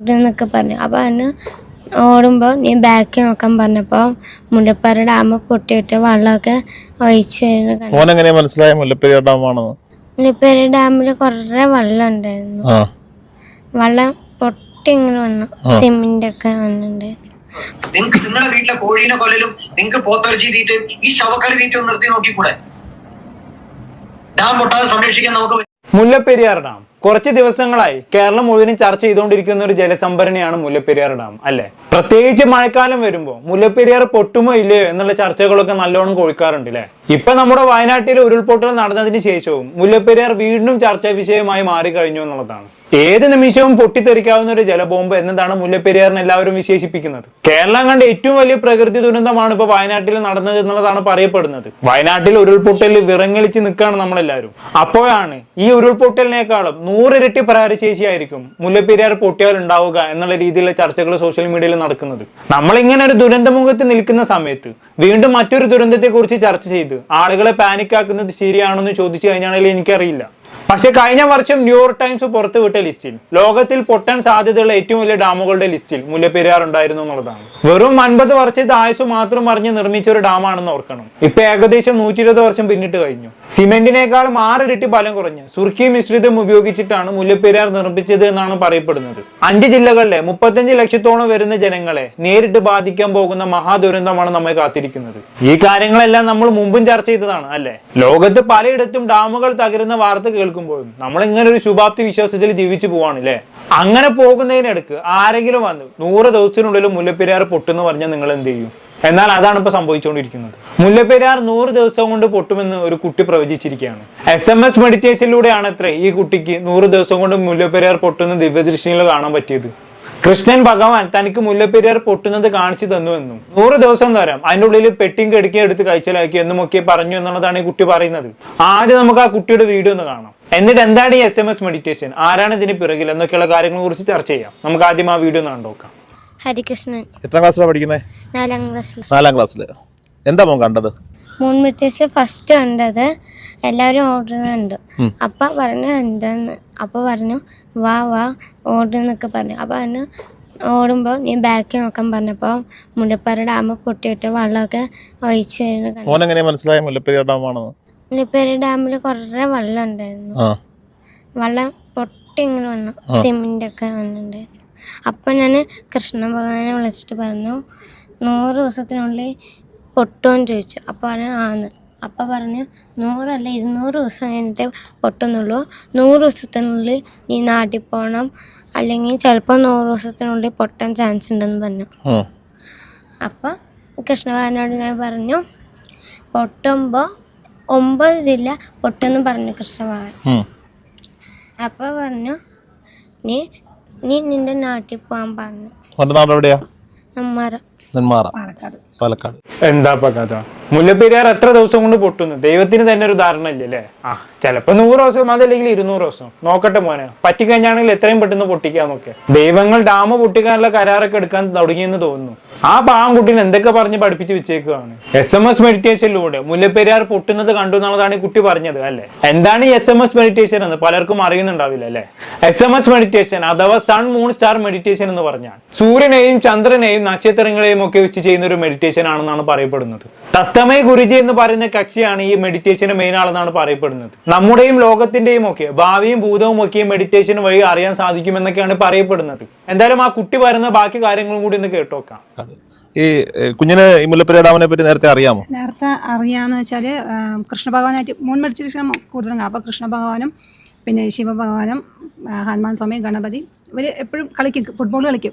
എന്നൊക്കെ പറഞ്ഞു. അപ്പോൾ അതിന് ഓടുമ്പോൾ നീ ബാക്ക് നോക്കാൻ പറഞ്ഞപ്പോൾ മുല്ലപ്പാറ ഡാം പൊട്ടിയിട്ട് വെള്ളമൊക്കെ ഒഴിച്ചു വരുന്നത് കണ്ടു. മോൻ എങ്ങനെ മനസ്സിലായ? മുല്ലപ്പെരിയാർ ഡാമാണെന്ന് മുല്ലപ്പെരിയാർ ഡാമിൽ കുറേ വെള്ളം ഉണ്ടായിരുന്നു. ആ. വെള്ളം പൊട്ടി ഇങ്ങനെ വന്നു. സിമെന്റ് ഒക്കെ വന്നിട്ടുണ്ട് നിങ്ങൾക്ക് നിങ്ങളുടെ വീട്ടിലെ കോഴീനെ കൊല്ലലും നിങ്ങൾക്ക് പോത്തർജി തീറ്റും ഈ ശവക്കറി തീറ്റ നിർത്തി നോക്കിക്കൂടെ? ഡാം പൊട്ടാതെ സംരക്ഷിക്കാൻ നമുക്ക് മുല്ലപ്പെരിയാർ ഡാം കുറച്ച് ദിവസങ്ങളായി കേരളം മുഴുവനും ചർച്ച ചെയ്തുകൊണ്ടിരിക്കുന്ന ഒരു ജലസംഭരണിയാണ് മുല്ലപ്പെരിയാർ ഡാം അല്ലെ? പ്രത്യേകിച്ച് മഴക്കാലം വരുമ്പോൾ മുല്ലപ്പെരിയാർ പൊട്ടുമോ ഇല്ലയോ എന്നുള്ള ചർച്ചകളൊക്കെ നല്ലോണം കൊഴിക്കാറുണ്ട് അല്ലെ ഇപ്പൊ നമ്മുടെ വയനാട്ടിലെ ഉരുൾപൊട്ടൽ നടന്നതിന് ശേഷവും മുല്ലപ്പെരിയാർ വീണ്ടും ചർച്ചാ വിഷയമായി മാറിക്കഴിഞ്ഞു എന്നുള്ളതാണ്. ഏത് നിമിഷവും പൊട്ടിത്തെറിക്കാവുന്ന ഒരു ജലബോംബ് എന്നതാണ് മുല്ലപ്പെരിയാറിന് എല്ലാവരും വിശേഷിപ്പിക്കുന്നത്. കേരളം കണ്ട ഏറ്റവും വലിയ പ്രകൃതി ദുരന്തമാണ് ഇപ്പൊ വയനാട്ടിൽ നടന്നത് എന്നുള്ളതാണ് പറയപ്പെടുന്നത്. വയനാട്ടിൽ ഉരുൾപൊട്ടൽ വിറങ്ങലിച്ച് നിൽക്കുകയാണ് നമ്മളെല്ലാവരും. അപ്പോഴാണ് ഈ ഉരുൾപൊട്ടലിനേക്കാളും നൂറിരട്ടി പ്രഹാരശേഷിയായിരിക്കും മുല്ലപ്പെരിയാർ പൊട്ടിയാൽ ഉണ്ടാവുക എന്നുള്ള രീതിയിലുള്ള ചർച്ചകൾ സോഷ്യൽ മീഡിയയിൽ നടക്കുന്നത്. നമ്മളിങ്ങനെ ഒരു ദുരന്തമുഖത്ത് നിൽക്കുന്ന സമയത്ത് വീണ്ടും മറ്റൊരു ദുരന്തത്തെക്കുറിച്ച് ചർച്ച ചെയ്ത് ആളുകളെ പാനിക്കാക്കുന്നത് ശരിയാണെന്ന് ചോദിച്ചു കഴിഞ്ഞാണെങ്കിൽ എനിക്കറിയില്ല. പക്ഷെ കഴിഞ്ഞ വർഷം ന്യൂയോർക്ക് ടൈംസ് പുറത്തുവിട്ട ലിസ്റ്റിൽ ലോകത്തിൽ പൊട്ടാൻ സാധ്യതയുള്ള ഏറ്റവും വലിയ ഡാമുകളുടെ ലിസ്റ്റിൽ മുല്ലപ്പെരിയാർ ഉണ്ടായിരുന്നു എന്നുള്ളതാണ്. വെറും അൻപത് വർഷത്തെ ആയുസ് മാത്രം അറിഞ്ഞ് നിർമ്മിച്ച ഒരു ഡാമാണെന്ന് ഓർക്കണം. ഇപ്പൊ ഏകദേശം നൂറ്റി ഇരുപത് വർഷം പിന്നിട്ട് കഴിഞ്ഞു. സിമെന്റിനേക്കാളും ആറിരട്ടി ബലം കുറഞ്ഞ് സുർക്കി മിശ്രിതം ഉപയോഗിച്ചിട്ടാണ് മുല്ലപ്പെരിയാർ നിർമ്മിച്ചത് എന്നാണ് പറയപ്പെടുന്നത്. അഞ്ച് ജില്ലകളിലെ മുപ്പത്തഞ്ച് ലക്ഷത്തോളം വരുന്ന ജനങ്ങളെ നേരിട്ട് ബാധിക്കാൻ പോകുന്ന മഹാദുരന്തമാണ് നമ്മെ കാത്തിരിക്കുന്നത്. ഈ കാര്യങ്ങളെല്ലാം നമ്മൾ മുമ്പും ചർച്ച ചെയ്തതാണ് അല്ലെ? ലോകത്ത് പലയിടത്തും ഡാമുകൾ തകരുന്ന വാർത്ത കേൾക്കുമ്പോഴും നമ്മൾ ഇങ്ങനെ ഒരു ശുഭാപ്തി വിശ്വാസത്തിൽ ജീവിച്ചു പോവാണല്ലേ? അങ്ങനെ പോകുന്നതിനിടക്ക് ആരെങ്കിലും വന്ന് നൂറ് ദിവസത്തിനുള്ളിൽ മുല്ലപ്പെരിയാർ പൊട്ടെന്ന് പറഞ്ഞാൽ നിങ്ങൾ എന്ത് ചെയ്യും? എന്നാൽ അതാണ് ഇപ്പൊ സംഭവിച്ചുകൊണ്ടിരിക്കുന്നത്. മുല്ലപ്പെരിയാർ നൂറ് ദിവസം കൊണ്ട് പൊട്ടുമെന്ന് ഒരു കുട്ടി പ്രവചിച്ചിരിക്കുകയാണ്. എസ് എം എസ് മെഡിറ്റേഷനിലൂടെയാണ് അത്ര ഈ കുട്ടിക്ക് നൂറ് ദിവസം കൊണ്ട് മുല്ലപ്പെരിയാർ പൊട്ടുന്ന ദിവ്യദൃഷ്ടിയിൽ കാണാൻ പറ്റിയത്. കൃഷ്ണൻ ഭഗവാൻ തനിക്ക് മുല്ലപ്പെരിയാർ പൊട്ടുന്നത് കാണിച്ചു തന്നു എന്നും. നൂറ് ദിവസം തരാം അതിന്റെ ഉള്ളിൽ പെട്ടിയും കെടുക്കുകയും എടുത്ത് കഴിച്ചലാക്കി എന്നുമൊക്കെ പറഞ്ഞു എന്നുള്ളതാണ് ഈ കുട്ടി പറയുന്നത്. ആദ്യം നമുക്ക് ആ കുട്ടിയുടെ വീഡിയോ ഒന്ന് കാണാം. എന്നിട്ട് എന്താണ് ഈ എസ് എം എസ് മെഡിറ്റേഷൻ ആരാണ് ഇതിന് പിറകിൽ? എന്നൊക്കെയുള്ള കാര്യങ്ങളെ കുറിച്ച് ചർച്ച ചെയ്യാം. നമുക്ക് ആദ്യം ആ വീഡിയോ ഒന്ന് കണ്ടോക്കാം ഹരികൃഷ്ണൻ. എത്രാം ക്ലാസ്സിലാണ് പഠിക്കുന്നത് നാലാം ക്ലാസ്സിൽ നാലാം ക്ലാസ്സിൽ എന്താ മോൻ കണ്ടത്? മൂൺ മെഡിറ്റേഷൻ ഫസ്റ്റ് കണ്ടത് എല്ലാവരും ഓടുന്നുണ്ട് അപ്പ പറഞ്ഞു എന്താന്ന്. അപ്പ പറഞ്ഞു വാ വാ ഓടുന്നൊക്കെ പറഞ്ഞു. അപ്പോൾ അതിന് ഓടുമ്പോൾ ഞാൻ ബാക്ക് നോക്കാൻ പറഞ്ഞപ്പോൾ മുല്ലപ്പാറ ഡാം പൊട്ടിയിട്ട് വെള്ളമൊക്കെ ഒഴിച്ചു വരുന്നത് എങ്ങനെയാ മനസ്സിലായ? മുല്ലപ്പെരിയാർ ഡാമാണെന്ന്. മുല്ലപ്പെരിയാർ ഡാമിൽ കുറേ വെള്ളം ഉണ്ടായിരുന്നു. വെള്ളം പൊട്ടി ഇങ്ങനെ വന്നു. സിമെന്റ് ഒക്കെ വന്നിട്ടുണ്ട് അപ്പം ഞാൻ കൃഷ്ണ ഭഗവാനെ വിളിച്ചിട്ട് പറഞ്ഞു നൂറ് ദിവസത്തിനുള്ളിൽ പൊട്ടുമെന്ന് ചോദിച്ചു. അപ്പോൾ പറഞ്ഞു ആന്ന് അപ്പം പറഞ്ഞു നൂറല്ല ഇരുന്നൂറ് ദിവസം കഴിഞ്ഞിട്ട് പൊട്ടുന്നുള്ളൂ. നൂറ് ദിവസത്തിനുള്ളിൽ നീ നാട്ടിൽ പോകണം അല്ലെങ്കിൽ ചിലപ്പോൾ നൂറ് ദിവസത്തിനുള്ളിൽ പൊട്ടാൻ ചാൻസ് ഉണ്ടെന്ന് പറഞ്ഞു. അപ്പം കൃഷ്ണഭവനോട് കൃഷ്ണഭഗവാനോട് ഞാൻ പറഞ്ഞു പൊട്ടുമ്പോൾ ഒമ്പത് ജില്ല പൊട്ടെന്ന് പറഞ്ഞു കൃഷ്ണഭഗവാൻ അപ്പം അപ്പോൾ പറഞ്ഞു നീ നീ നിന്റെ നാട്ടിൽ പോകാൻ പറഞ്ഞു. എവിടെയാ നെന്മാറ. പാലക്കാട്. എന്താ കഥ? മുല്ലപ്പെരിയാർ എത്ര ദിവസം കൊണ്ട് പൊട്ടുന്നു? ദൈവത്തിന് തന്നെ ഒരു ധാരണ ഇല്ലല്ലേ ആ ചിലപ്പോ നൂറ് ദിവസം അതല്ലെങ്കിൽ ഇരുന്നൂറ് ദിവസം. നോക്കട്ടെ മോനെ. പറ്റിക്കഴിഞ്ഞാണെങ്കിൽ എത്രയും പെട്ടെന്ന് പൊട്ടിക്കാന്നൊക്കെ ദൈവങ്ങൾ ഡാം പൊട്ടിക്കാനുള്ള കരാറൊക്കെ എടുക്കാൻ തുടങ്ങിയെന്ന് തോന്നുന്നു. ആ പാവൻകുട്ടീനെ എന്തൊക്കെ പറഞ്ഞ് പഠിപ്പിച്ച് വെച്ചേക്കുകയാണ് എസ് എം എസ് മെഡിറ്റേഷനിലൂടെ മുല്ലപ്പെരിയാർ പൊട്ടുന്നത് കണ്ടു എന്നുള്ളതാണ് ഈ കുട്ടി പറഞ്ഞത് അല്ലെ? എന്താണ് ഈ എസ് എം എസ് മെഡിറ്റേഷൻ എന്ന്? പലർക്കും അറിയുന്നുണ്ടാവില്ല അല്ലെ? എസ് എം എസ് മെഡിറ്റേഷൻ അഥവാ സൺ മൂൺ സ്റ്റാർ മെഡിറ്റേഷൻ എന്ന് പറഞ്ഞാൽ സൂര്യനെയും ചന്ദ്രനെയും നക്ഷത്രങ്ങളെയും ഒക്കെ വെച്ച് ചെയ്യുന്ന ഒരു മെഡിറ്റേഷൻ ആണെന്നാണ് പറയപ്പെടുന്നത്. തസ്തമയ ഗുരുജി എന്ന് പറയുന്ന കക്ഷിയാണ് ഈ മെഡിറ്റേഷന് മെയിൻ ആളെന്നാണ് പറയപ്പെടുന്നത്. നമ്മുടെയും ലോകത്തിന്റെയും ഒക്കെ ഭാവിയും ഭൂതവും ഒക്കെ മെഡിറ്റേഷൻ വഴി അറിയാൻ സാധിക്കും എന്നൊക്കെയാണ് പറയപ്പെടുന്നത് എന്തായാലും ആ കുട്ടി വരുന്ന ബാക്കി കാര്യങ്ങളും കൂടി ഒന്ന് കേട്ടോക്കാം ഈ കുഞ്ഞിന് ഈ പറ്റി നേരത്തെ അറിയാമോ? നേരത്തെ അറിയാന്ന് വെച്ചാൽ കൃഷ്ണ ഭഗവാനായിട്ട് മുൻ മെഡിറ്റേഷൻ കൂടുതലാണ് അപ്പൊ അപ്പോൾ കൃഷ്ണ ഭഗവാനും പിന്നെ ശിവഭഗവാനും ഹനുമാൻ സ്വാമി ഗണപതി ഇവർ എപ്പോഴും കളിക്കും ഫുട്ബോൾ കളിക്കും.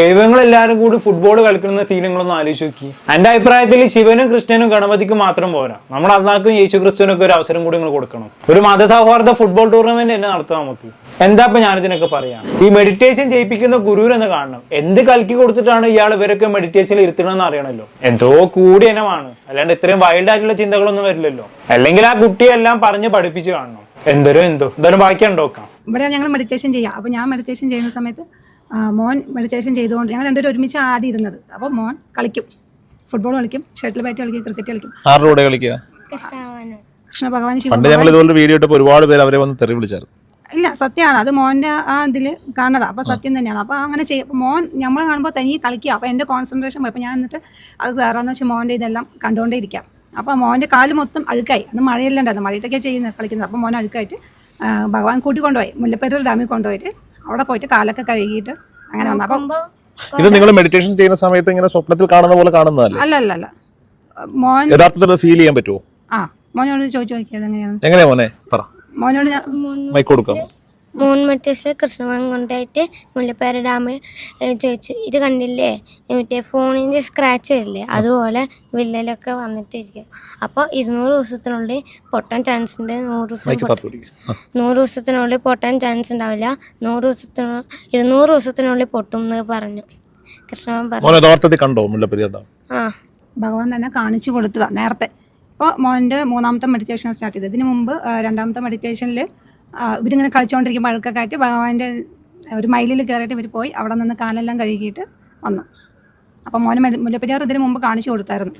ദൈവങ്ങൾ എല്ലാവരും കൂടി ഫുട്ബോൾ കളിക്കുന്ന സീനുകളൊന്നും ആലോചിച്ച് നോക്കി. എന്റെ അഭിപ്രായത്തിൽ ശിവനും കൃഷ്ണനും ഗണപതിക്കും മാത്രം പോരാ. നമ്മൾ അന്നാക്കും യേശു ക്രിസ്തുവിനൊക്കെ ഒരു അവസരം കൂടി നിങ്ങൾ കൊടുക്കണം. ഒരു മതസൗഹാർദ്ദ ഫുട്ബോൾ ടൂർണമെന്റ് തന്നെ നടത്താം നമുക്ക്. എന്താ ഇപ്പൊ ഞാനിതിനൊക്കെ പറയാം? ഈ മെഡിറ്റേഷൻ ചെയ്യിപ്പിക്കുന്ന ഗുരുവിനെന്ന് കാണണം. എന്ത് കലക്കി കൊടുത്തിട്ടാണ് ഇയാൾ ഇവരൊക്കെ മെഡിറ്റേഷനിൽ ഇരുത്തണമെന്ന് അറിയണല്ലോ എന്തോ കൂടി ഇനമാണ്. അല്ലാണ്ട് ഇത്രയും വൈൽഡ് ആയിട്ടുള്ള ചിന്തകളൊന്നും വരില്ലല്ലോ. അല്ലെങ്കിൽ ആ കുട്ടിയെല്ലാം പറഞ്ഞ് പഠിപ്പിച്ച് കാണണം. എന്തോരോ എന്തോ. എന്തായാലും ബാക്കി ഉണ്ടോക്കാം ഇവിടെ ഞങ്ങൾ മെഡിറ്റേഷൻ ചെയ്യാം. അപ്പൊ ഞാൻ മെഡിറ്റേഷൻ ചെയ്യുന്ന സമയത്ത് മോൻ മെഡിറ്റേഷൻ ചെയ്തുകൊണ്ട് ഞങ്ങൾ രണ്ടുപേരും ഒരുമിച്ച് ആദ്യം ഇരുന്നത്. അപ്പോൾ മോൻ കളിക്കും. ഫുട്ബോൾ കളിക്കും ഷട്ടിൽ ബാറ്റ് കളിക്കും ക്രിക്കറ്റ് കളിക്കും. ആരുടെ കൂടെ കളിക്കുക? കൃഷ്ണ ഭഗവാൻ പണ്ട് ഞങ്ങൾ ഇതുപോലെ വീഡിയോ ഇട്ടപ്പോൾ ഒരുപാട് പേര് അവരെ വന്ന് തെറി വിളിച്ചായിരുന്നു. ഇല്ല സത്യമാണ്. അത് മോന്റെ ആ ഇതിൽ കാണുന്നതാണ് അപ്പോൾ സത്യം തന്നെയാണ്. അപ്പോൾ അങ്ങനെ ചെയ്യും അപ്പോൾ മോൻ നമ്മൾ കാണുമ്പോൾ തനിയെ കളിക്കുക. അപ്പോൾ എന്റെ കോൺസെൻട്രേഷൻ പോയി അപ്പോൾ ഞാൻ എന്നിട്ട് അത് സാറാന്ന് വെച്ചാൽ മോന്റെ ഇതെല്ലാം കണ്ടുകൊണ്ടേ ഇരിക്കാം. അപ്പോൾ മോന്റെ കാൽ മൊത്തം അഴുക്കായി. അന്ന് മഴയെല്ലാം ഉണ്ടായിരുന്നു. മഴയത്തൊക്കെ ചെയ്യുന്നത് കളിക്കുന്നത്. അപ്പോൾ മോൻ അഴുക്കായിട്ട് ഭഗവാൻ കൂട്ടിക്കൊണ്ടുപോയി മുല്ലപ്പെരൂർ ഡാമിൽ കൊണ്ടുപോയിട്ട് അവിടെ പോയിട്ട് കാലൊക്കെ കഴുകിയിട്ട് അങ്ങനെ വന്നു. അപ്പം ഇത് നിങ്ങൾ മെഡിറ്റേഷൻ ചെയ്യുന്ന സമയത്ത് ഇങ്ങനെ സ്വപ്നത്തിൽ കാണുന്ന പോലെ കാണുന്നതല്ലേ? അല്ല അല്ല അല്ല മോൻ യഥാർത്ഥത്തിൽ ഫീൽ ചെയ്യാൻ പറ്റുമോ? ആ മോനോട് ചോദിച്ചു നോക്കിയത് എങ്ങനെയാണ് എങ്ങനെയാ മോനെ? പറ. മോനോട് ഞാൻ മൈക്ക് കൊടുക്കാം. മൂന്ന് മെഡിറ്റേഷൻ കൃഷ്ണഭവൻ കൊണ്ടായിട്ട് മുല്ലപ്പേര ഡാമ് ചോദിച്ചു. ഇത് കണ്ടില്ലേ? മറ്റേ ഫോണിന്റെ സ്ക്രാച്ച് വരില്ലേ? അതുപോലെ വില്ലലൊക്കെ വന്നിട്ട് ഇരിക്കും. അപ്പോൾ ഇരുന്നൂറ് ദിവസത്തിനുള്ളിൽ പൊട്ടാൻ ചാൻസ് ഉണ്ട്. നൂറ് ദിവസം നൂറ് ദിവസത്തിനുള്ളിൽ പൊട്ടാൻ ചാൻസ് ഉണ്ടാവില്ല. നൂറ് ദിവസത്തിനു ഇരുന്നൂറ് ദിവസത്തിനുള്ളിൽ പൊട്ടും എന്ന് പറഞ്ഞു. കൃഷ്ണഭവൻ പറഞ്ഞു. കണ്ടോ മുല്ലപ്പെരിയാർ ഡാം? ആ. ഭഗവാൻ തന്നെ കാണിച്ചു കൊടുത്തതാണ് നേരത്തെ. ഇപ്പോൾ മോന്റെ മൂന്നാമത്തെ മെഡിറ്റേഷൻ സ്റ്റാർട്ട് ചെയ്തത്. ഇതിന് മുമ്പ് രണ്ടാമത്തെ മെഡിറ്റേഷനിൽ ഇവരിങ്ങനെ കളിച്ചുകൊണ്ടിരിക്കുമ്പോൾ അഴുക്കൊക്കെ ആയിട്ട് ഭഗവാന്റെ ഒരു മൈലിൽ കയറിയിട്ട് ഇവർ പോയി. അവിടെ നിന്ന് കാലെല്ലാം കഴുകിയിട്ട് വന്നു. അപ്പോൾ മോനെ മുല്ലപ്പെരിയാർ ഇതിന് മുമ്പ് കാണിച്ചു കൊടുത്തായിരുന്നു.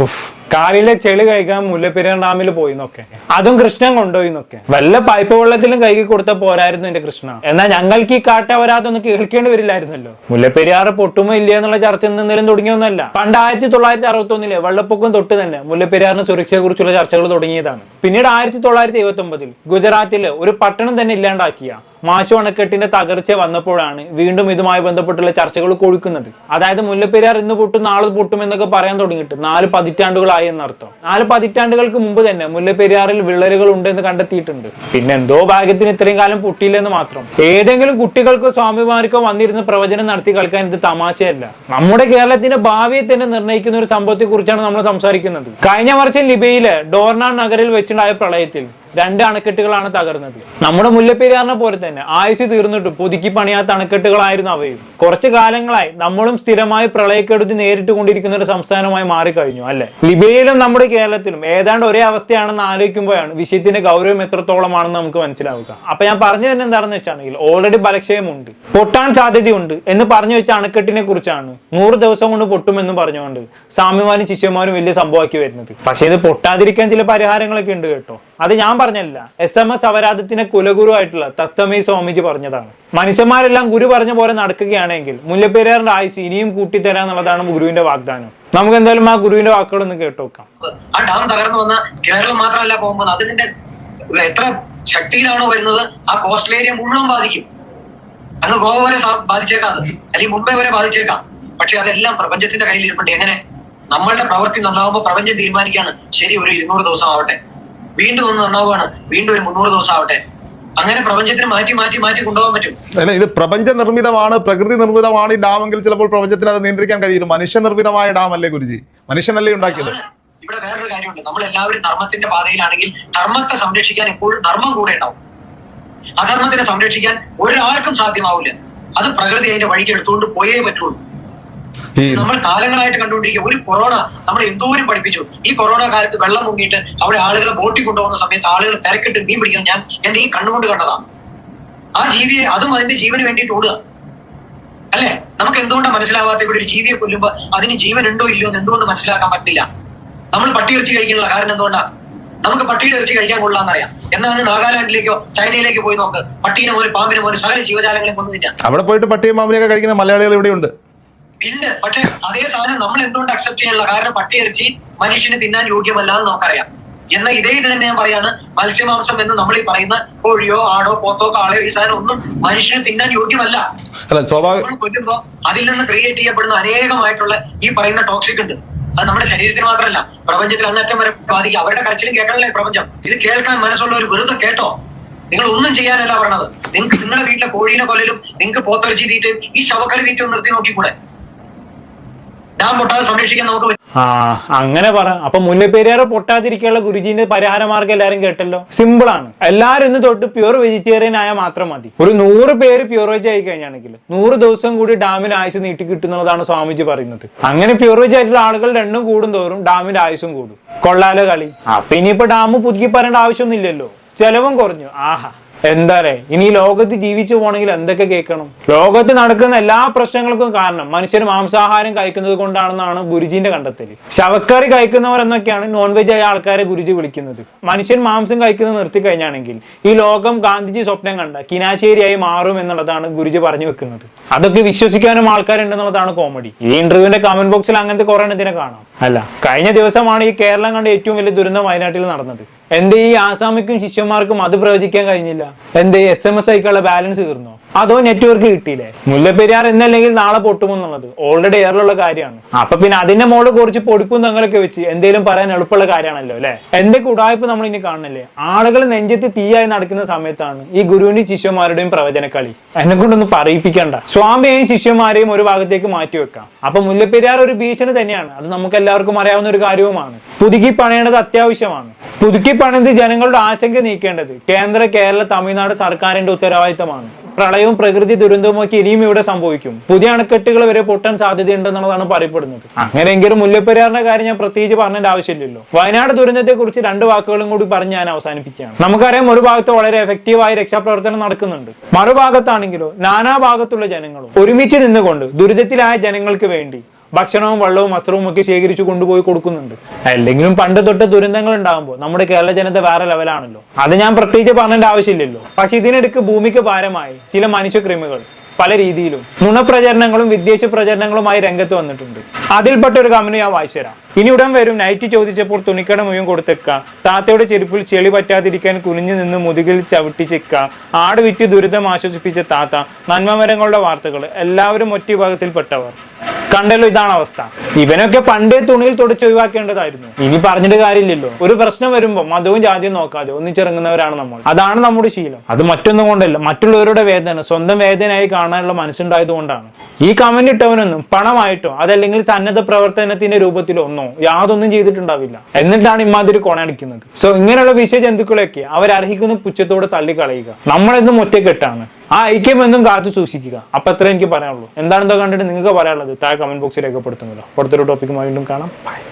ഓഫ് കാലിലെ ചെളി കഴിക്കാൻ മുല്ലപ്പെരിയാർ ഡാമിൽ പോയി എന്നൊക്കെ അതും കൃഷ്ണൻ കൊണ്ടുപോയി എന്നൊക്കെ വല്ല പൈപ്പ് വെള്ളത്തിലും കൈകി കൊടുത്ത പോരായിരുന്നു എന്റെ കൃഷ്ണ. എന്നാ ഞങ്ങൾക്ക് ഈ കാട്ടവരാതൊന്നും കേൾക്കേണ്ടി വരില്ലായിരുന്നല്ലോ. മുല്ലപ്പെരിയാർ പൊട്ടുമോ ഇല്ല എന്നുള്ള ചർച്ച എന്തെങ്കിലും തുടങ്ങിയൊന്നുമല്ല. പണ്ട് ആയിരത്തി തൊള്ളായിരത്തി അറുപത്തി ഒന്നിലെ വെള്ളപ്പൊക്കം തൊട്ട് തന്നെ മുല്ലപ്പെരിയാറിന് സുരക്ഷയെ കുറിച്ചുള്ള ചർച്ചകൾ തുടങ്ങിയതാണ്. പിന്നീട് ആയിരത്തി തൊള്ളായിരത്തി എഴുപത്തി ഒമ്പതിൽ ഗുജറാത്തിൽ ഒരു പട്ടണം തന്നെ ഇല്ലാണ്ടാക്കിയ മാച്ചു അണക്കെട്ടിന്റെ തകർച്ച വന്നപ്പോഴാണ് വീണ്ടും ഇതുമായി ബന്ധപ്പെട്ടുള്ള ചർച്ചകൾ കൊഴുക്കുന്നത്. അതായത് മുല്ലപ്പെരിയാർ ഇന്ന് പൊട്ടും നാളെ പൊട്ടും എന്നൊക്കെ പറയാൻ തുടങ്ങിയിട്ട് നാല് പതിറ്റാണ്ടുകളായി എന്നർത്ഥം. നാല് പതിറ്റാണ്ടുകൾക്ക് മുമ്പ് തന്നെ മുല്ലപ്പെരിയാറിൽ വിള്ളലുകൾ ഉണ്ടെന്ന് കണ്ടെത്തിയിട്ടുണ്ട്. പിന്നെ എന്തോ ഭാഗ്യത്തിന് ഇത്രയും കാലം പൊട്ടിയില്ലെന്ന് മാത്രം. ഏതെങ്കിലും കുട്ടികൾക്കോ സ്വാമിമാർക്കോ വന്നിരുന്ന് പ്രവചനം നടത്തി കളിക്കാൻ ഇത് തമാശയല്ല. നമ്മുടെ കേരളത്തിന്റെ ഭാവിയെ തന്നെ നിർണയിക്കുന്ന ഒരു സംഭവത്തെ കുറിച്ചാണ് നമ്മൾ സംസാരിക്കുന്നത്. കഴിഞ്ഞ വർഷം ലിബിയയിലെ ഡോർണ നഗറിൽ വെച്ചുണ്ടായ പ്രളയത്തിൽ രണ്ട് അണക്കെട്ടുകളാണ് തകർന്നത്. നമ്മുടെ മുല്ലപ്പെരിയാറിനെ പോലെ തന്നെ ആയുസ് തീർന്നിട്ടും പുതുക്കി പണിയാത്ത അണക്കെട്ടുകളായിരുന്നു അവയും. കുറച്ചു കാലങ്ങളായി നമ്മളും സ്ഥിരമായി പ്രളയക്കെടുതി നേരിട്ട് കൊണ്ടിരിക്കുന്ന ഒരു സംസ്ഥാനമായി മാറിക്കഴിഞ്ഞു അല്ലെ? ലിബിയയിലും നമ്മുടെ കേരളത്തിലും ഏതാണ്ട് ഒരേ അവസ്ഥയാണെന്ന് ആലോചിക്കുമ്പോഴാണ് വിഷയത്തിന്റെ ഗൗരവം എത്രത്തോളമാണെന്ന് നമുക്ക് മനസ്സിലാവുക. അപ്പൊ ഞാൻ പറഞ്ഞു തന്നെ എന്താണെന്ന് വെച്ചാണെങ്കിൽ ഓൾറെഡി ബലക്ഷയമുണ്ട്. പൊട്ടാൻ സാധ്യതയുണ്ട് എന്ന് പറഞ്ഞു വെച്ച അണക്കെട്ടിനെ കുറിച്ചാണ് നൂറ് ദിവസം കൊണ്ട് പൊട്ടുമെന്ന് പറഞ്ഞുകൊണ്ട് സ്വാമിമാരും ശിഷ്യന്മാരും വലിയ സംഭവമാക്കി വരുന്നത്. പക്ഷേ ഇത് പൊട്ടാതിരിക്കാൻ ചില പരിഹാരങ്ങളൊക്കെ ഉണ്ട് കേട്ടോ. അത് ഞാൻ പറഞ്ഞല്ല. എസ് എം എസ് അപരാധത്തിന് കുലഗുരു ആയിട്ടുള്ള തസ്തമേ സ്വാമിജി പറഞ്ഞതാണ്. മനുഷ്യന്മാരെല്ലാം ഗുരു പറഞ്ഞ പോലെ നടക്കുകയാണെങ്കിൽ മുല്ലപ്പെരിയാറിന്റെ ആയുസ് ഇനിയും കൂട്ടിത്തരാന്നുള്ളതാണ് ഗുരുവിന്റെ വാഗ്ദാനം. നമുക്ക് എന്തായാലും ആ ഗുരുവിന്റെ വാക്കുകളൊന്ന് കേട്ടോക്കാം. ആ ഡാം തകർന്നു വന്ന കേരളം മാത്രമല്ല പോകുമ്പോൾ അതിന്റെ എത്ര ശക്തിയിലാണോ വരുന്നത് ആ കോസ്റ്റൽ ഏരിയ മുഴുവൻ ബാധിക്കും. അന്ന് ഗോവ വരെ ബാധിച്ചേക്കാം അല്ലെങ്കിൽ മുംബൈ വരെ ബാധിച്ചേക്കാം. പക്ഷെ അതെല്ലാം പ്രപഞ്ചത്തിന്റെ കയ്യിൽ ഇരിപ്പുണ്ട് എങ്ങനെ? നമ്മളുടെ പ്രവൃത്തി നന്നാവുമ്പോൾ പ്രപഞ്ചം തീരുമാനിക്കാണ്. ശരി ഒരു ഇരുന്നൂറ് ദിവസം ആവട്ടെ. വീണ്ടും ഒന്ന് നന്നാവുകയാണ്. വീണ്ടും ഒരു മുന്നൂറ് ദിവസം ആവട്ടെ അങ്ങനെ പ്രപഞ്ചത്തിന് മാറ്റി മാറ്റി മാറ്റി കൊണ്ടുപോകാൻ പറ്റും. അല്ല ഇത് പ്രപഞ്ച നിർമ്മിതമാണ് പ്രകൃതി നിർമ്മിതമാണ് ഈ ഡാമെങ്കിൽ ചിലപ്പോൾ പ്രപഞ്ചത്തിന് അത് നിയന്ത്രിക്കാൻ കഴിയുന്നു. മനുഷ്യ നിർമ്മിതമായ ഡാം അല്ലേ ഗുരുജി? മനുഷ്യനല്ലേ ഉണ്ടാക്കിയത്? ഇവിടെ വേറൊരു കാര്യമുണ്ട്. നമ്മൾ എല്ലാവരും ധർമ്മത്തിന്റെ പാതയിലാണെങ്കിൽ ധർമ്മത്തെ സംരക്ഷിക്കാൻ എപ്പോഴും ധർമ്മം കൂടെ ഉണ്ടാവും. അധർമ്മത്തിനെ സംരക്ഷിക്കാൻ ഒരാൾക്കും സാധ്യമാവില്ല. അത് പ്രകൃതി അതിന്റെ വഴിക്ക് എടുത്തുകൊണ്ട് പോയേ പറ്റുള്ളൂ. നമ്മൾ കാലങ്ങളായിട്ട് കണ്ടുകൊണ്ടിരിക്കുക. ഒരു കൊറോണ നമ്മൾ എന്തോരം പഠിപ്പിച്ചു. ഈ കൊറോണ കാലത്ത് വെള്ളം മുങ്ങിയിട്ട് അവിടെ ആളുകളെ ബോട്ടി കൊണ്ടുപോകുന്ന സമയത്ത് ആളുകൾ തിരക്കിട്ട് മീൻ പിടിക്കണം ഞാൻ എന്റെ ഈ കണ്ണുകൊണ്ട് കണ്ടതാണ് ആ ജീവിയെ അതും അതിന്റെ ജീവന് വേണ്ടിയിട്ട് ഓടുക. അല്ലെ? നമുക്ക് എന്തുകൊണ്ടാണ് മനസ്സിലാവാത്ത ഇവിടെ ഒരു ജീവിയെ കൊല്ലുമ്പോ അതിന് ജീവൻ ഉണ്ടോ ഇല്ലയോ എന്ന് എന്തുകൊണ്ട് മനസ്സിലാക്കാൻ പറ്റില്ല? നമ്മൾ പട്ടി ഇറച്ചി കഴിക്കാനുള്ള കാരണം എന്തുകൊണ്ടാ? നമുക്ക് പട്ടിയുടെ ഇറച്ചി കഴിക്കാൻ കൊള്ളാന്നറിയാം എന്നാണ് നാഗാലാൻഡിലേക്കോ ചൈനയിലേക്ക് പോയി നോക്ക്. പട്ടീനെ പോലെ പാമ്പിനെ പോലെ സകല ജീവജാലങ്ങളെ കൊന്നു തിന്നാം അവിടെ പോയിട്ട് പട്ടിയും പാമ്പിനെയൊക്കെ കഴിക്കുന്ന മലയാളികൾ ഇവിടെയുണ്ട്. ഇല്ല പക്ഷെ അതേ സാധനം നമ്മൾ എന്തുകൊണ്ട് അക്സെപ്റ്റ് ചെയ്യാനുള്ള കാരണം പട്ടി ഇറച്ചി മനുഷ്യന് തിന്നാൻ യോഗ്യമല്ല എന്ന് നമുക്കറിയാം. എന്നാൽ ഇതേ ഇത് തന്നെ ഞാൻ പറയാണ് മത്സ്യമാംസം എന്ന് നമ്മൾ ഈ പറയുന്ന കോഴിയോ ആടോ പോത്തോ കാളയോ ഈ സാധനം ഒന്നും മനുഷ്യന് തിന്നാൻ യോഗ്യമല്ല. കൊല്ലുമ്പോ അതിൽ നിന്ന് ക്രിയേറ്റ് ചെയ്യപ്പെടുന്ന അനേകമായിട്ടുള്ള ഈ പറയുന്ന ടോക്സിക് ഉണ്ട്. അത് നമ്മുടെ ശരീരത്തിന് മാത്രമല്ല പ്രപഞ്ചത്തിൽ അങ്ങറ്റം വരെ ബാധിക്കും. അവരുടെ കരച്ചിലും കേൾക്കണല്ലേ പ്രപഞ്ചം. ഇത് കേൾക്കാൻ മനസ്സുള്ള ഒരു വെറുതെ കേട്ടോ. നിങ്ങൾ ഒന്നും ചെയ്യാനല്ല പറഞ്ഞത്. നിങ്ങൾക്ക് നിങ്ങളുടെ വീട്ടിലെ കോഴീനെ കൊല്ലലും നിങ്ങൾക്ക് പോത്തറച്ചി തീറ്റയും ഈ ശവക്കറി തീറ്റയും നിർത്തി നോക്കിക്കൂടെ? ആ അങ്ങനെ പറ. അപ്പൊ മുല്ലപ്പെരിയാറ് പൊട്ടാതിരിക്കാനുള്ള ഗുരുജീന്റെ പരിഹാര മാർഗം എല്ലാരും കേട്ടല്ലോ? സിമ്പിൾ ആണ്. എല്ലാരും ഇന്ന് തൊട്ട് പ്യൂർ വെജിറ്റേറിയൻ ആയാൽ മാത്രം മതി. ഒരു നൂറ് പേര് പ്യൂർ വെജ് ആയി കഴിഞ്ഞാണെങ്കിൽ നൂറ് ദിവസം കൂടി ഡാമിന് ആയുസ് നീട്ടി കിട്ടുന്നതാണ് സ്വാമിജി പറയുന്നത്. അങ്ങനെ പ്യൂർ വെജ് ആയിട്ടുള്ള ആളുകളുടെ എണ്ണം കൂടും തോറും ഡാമിന്റെ ആയുസും കൂടും. കൊള്ളാലോ കളി. അപ്പൊ ഇനിയിപ്പോ ഡാം പുതുക്കി പറയേണ്ട ആവശ്യമൊന്നും ഇല്ലല്ലോ. ചെലവും കുറഞ്ഞു. ആഹാ. എന്താലേ ഇനി ലോകത്ത് ജീവിച്ചു പോകണമെങ്കിൽ എന്തൊക്കെ കേൾക്കണം? ലോകത്ത് നടക്കുന്ന എല്ലാ പ്രശ്നങ്ങൾക്കും കാരണം മനുഷ്യർ മാംസാഹാരം കഴിക്കുന്നത് കൊണ്ടാണെന്നാണ് ഗുരുജിന്റെ കണ്ടെത്തൽ ശവക്കറി കഴിക്കുന്നവർ എന്നൊക്കെയാണ് നോൺ വെജ് ആയ ആൾക്കാരെ ഗുരുജി വിളിക്കുന്നത്. മനുഷ്യൻ മാംസം കഴിക്കുന്നത് നിർത്തി കഴിഞ്ഞാണെങ്കിൽ ഈ ലോകം ഗാന്ധിജി സ്വപ്നം കണ്ട കിനാശേരിയായി മാറും എന്നുള്ളതാണ് ഗുരുജി പറഞ്ഞു വെക്കുന്നത്. അതൊക്കെ വിശ്വസിക്കാനും ആൾക്കാരുണ്ടെന്നുള്ളതാണ് കോമഡി ഈ ഇന്റർവ്യൂവിന്റെ കമന്റ് ബോക്സിൽ അങ്ങനത്തെ കുറെ എണ്ണത്തിനെ കാണാം. അല്ല. കഴിഞ്ഞ ദിവസമാണ് ഈ കേരളം കണ്ട ഏറ്റവും വലിയ ദുരന്തം വയനാട്ടിൽ നടന്നത്. എന്റെ ഈ ആസാമിക്കും ശിഷ്യന്മാർക്കും അത് പ്രവചിക്കാൻ കഴിഞ്ഞില്ല? എന്റെ എസ് എം എസ് ആയിക്കുള്ള ബാലൻസ് തീർന്നോ? അതോ നെറ്റ്വർക്ക് കിട്ടിയില്ലേ? മുല്ലപ്പെരിയാർ എന്നല്ലെങ്കിൽ നാളെ പൊട്ടുമെന്നുള്ളത് ഓൾറെഡി എയറിലുള്ള കാര്യമാണ്. അപ്പൊ പിന്നെ അതിന്റെ മോൾ കുറച്ച് പൊടിപ്പും തങ്ങളൊക്കെ വെച്ച് എന്തെങ്കിലും പറയാൻ എളുപ്പമുള്ള കാര്യമാണല്ലോ അല്ലെ? എന്തൊക്കെ ഉടായ്പ നമ്മൾ ഇനി കാണുന്നില്ലേ? ആളുകൾ നെഞ്ചത്ത് തീയായി നടക്കുന്ന സമയത്താണ് ഈ ഗുരുവിന്റെയും ശിഷ്യന്മാരുടെയും പ്രവചനക്കളി. എന്നെ കൊണ്ടൊന്നും പറയിപ്പിക്കണ്ട. സ്വാമിയെയും ശിഷ്യന്മാരെയും ഒരു ഭാഗത്തേക്ക് മാറ്റി വെക്കാം. അപ്പൊ മുല്ലപ്പെരിയാർ ഒരു ഭീഷണി തന്നെയാണ്. അത് നമുക്ക് എല്ലാവർക്കും അറിയാവുന്ന ഒരു കാര്യവുമാണ്. പുതുക്കി പണിയേണ്ടത് അത്യാവശ്യമാണ്. പുതുക്കി പണിത് ജനങ്ങളുടെ ആശങ്ക നീക്കേണ്ടത് കേന്ദ്ര കേരള തമിഴ്നാട് സർക്കാരിന്റെ ഉത്തരവാദിത്തമാണ്. പ്രളയവും പ്രകൃതി ദുരന്തവും ഒക്കെ ഇനിയും ഇവിടെ സംഭവിക്കും. പുതിയ അണക്കെട്ടുകൾ വരെ പൊട്ടാൻ സാധ്യതയുണ്ടെന്നുള്ളതാണ് പറയപ്പെടുന്നത്. അങ്ങനെയെങ്കിലും മുല്ലപ്പെരിയാറിന്റെ കാര്യം ഞാൻ പ്രത്യേകിച്ച് പറഞ്ഞതിന്റെ ആവശ്യമില്ലല്ലോ. വയനാട് ദുരന്തത്തെ കുറിച്ച് രണ്ട് വാക്കുകളും കൂടി പറഞ്ഞ് ഞാൻ അവസാനിപ്പിക്കുകയാണ്. നമുക്കറിയാം ഒരു ഭാഗത്ത് വളരെ എഫക്റ്റീവായ രക്ഷാപ്രവർത്തനം നടക്കുന്നുണ്ട്. മറുഭാഗത്താണെങ്കിലോ നാനാ ഭാഗത്തുള്ള ജനങ്ങളും ഒരുമിച്ച് നിന്നുകൊണ്ട് ദുരിതത്തിലായ ജനങ്ങൾക്ക് വേണ്ടി ഭക്ഷണവും വെള്ളവും വസ്ത്രവും ഒക്കെ ശേഖരിച്ചു കൊണ്ടുപോയി കൊടുക്കുന്നുണ്ട്. അല്ലെങ്കിലും പണ്ട് തൊട്ട് ദുരന്തങ്ങൾ ഉണ്ടാകുമ്പോൾ നമ്മുടെ കേരള ജനത വേറെ ലെവലാണല്ലോ അത് ഞാൻ പ്രത്യേകിച്ച് പറഞ്ഞേണ്ട ആവശ്യമില്ലല്ലോ. പക്ഷെ ഇതിനിടയ്ക്ക് ഭൂമിക്ക് ഭാരമായി ചില മനുഷ്യക്രിമികൾ പല രീതിയിലും നുണപ്രചരണങ്ങളും വിദ്വേഷ പ്രചരണങ്ങളുമായി രംഗത്ത് വന്നിട്ടുണ്ട്. അതിൽപ്പെട്ട ഒരു കമന്റ് ഞാൻ വായിച്ചു തരാം ഇനി ഉടൻ വരും നൈറ്റ് ചോദിച്ചപ്പോൾ തുണിക്കട മുഴുവൻ കൊടുത്തേക്ക. താത്തയുടെ ചെരുപ്പിൽ ചെളി പറ്റാതിരിക്കാൻ കുനിഞ്ഞു നിന്ന് മുതുകിൽ ചവിട്ടി ചെക്ക. ആട് വിറ്റ് ദുരിതം ആശ്വസിപ്പിച്ച താത്ത നന്മമരങ്ങളുടെ വാർത്തകൾ എല്ലാവരും ഒറ്റ വിഭാഗത്തിൽപ്പെട്ടവർ. കണ്ടല്ലോ ഇതാണ് അവസ്ഥ. ഇവനൊക്കെ പണ്ടേ തുണിയിൽ തുടച്ച് ഒഴിവാക്കേണ്ടതായിരുന്നു. ഇനി പറഞ്ഞിട്ട് കാര്യമില്ലല്ലോ. ഒരു പ്രശ്നം വരുമ്പോ മതവും ജാതിയും നോക്കാതെ ഒന്നിച്ചിറങ്ങുന്നവരാണ് നമ്മൾ. അതാണ് നമ്മുടെ ശീലം. അത് മറ്റൊന്നും കൊണ്ടല്ല. മറ്റുള്ളവരുടെ വേദന സ്വന്തം വേദനയായി കാണാനുള്ള മനസ്സുണ്ടായത് കൊണ്ടാണ്. ഈ കമന്റ് ഇട്ടവനൊന്നും പണമായിട്ടോ അതല്ലെങ്കിൽ സന്നദ്ധ പ്രവർത്തനത്തിന്റെ രൂപത്തിലോ ഒന്നോ യാതൊന്നും ചെയ്തിട്ടുണ്ടാവില്ല. എന്നിട്ടാണ് ഇമാതിരി കൊണയടിക്കുന്നത്. സോ ഇങ്ങനെയുള്ള വിഷയ ജന്തുക്കളെയൊക്കെ അവരർഹിക്കുന്ന പുച്ഛത്തോടെ തള്ളിക്കളയുക. നമ്മളെന്നും ഒറ്റക്കെട്ടാണ്. ആ ഐക്യം എന്നും കാത്തു സൂക്ഷിക്കുക. അപ്പൊ അത്രേ എനിക്ക് പറയാനുള്ളൂ. എന്താണെന്നോ കണ്ടിട്ട് നിങ്ങൾക്ക് പറയാനുള്ളത്? താഴെ കമന്റ് ബോക്സിൽ രേഖപ്പെടുത്തുന്നില്ല. അടുത്തൊരു ടോപ്പിക്കുമായി വീണ്ടും കാണാം. ബൈ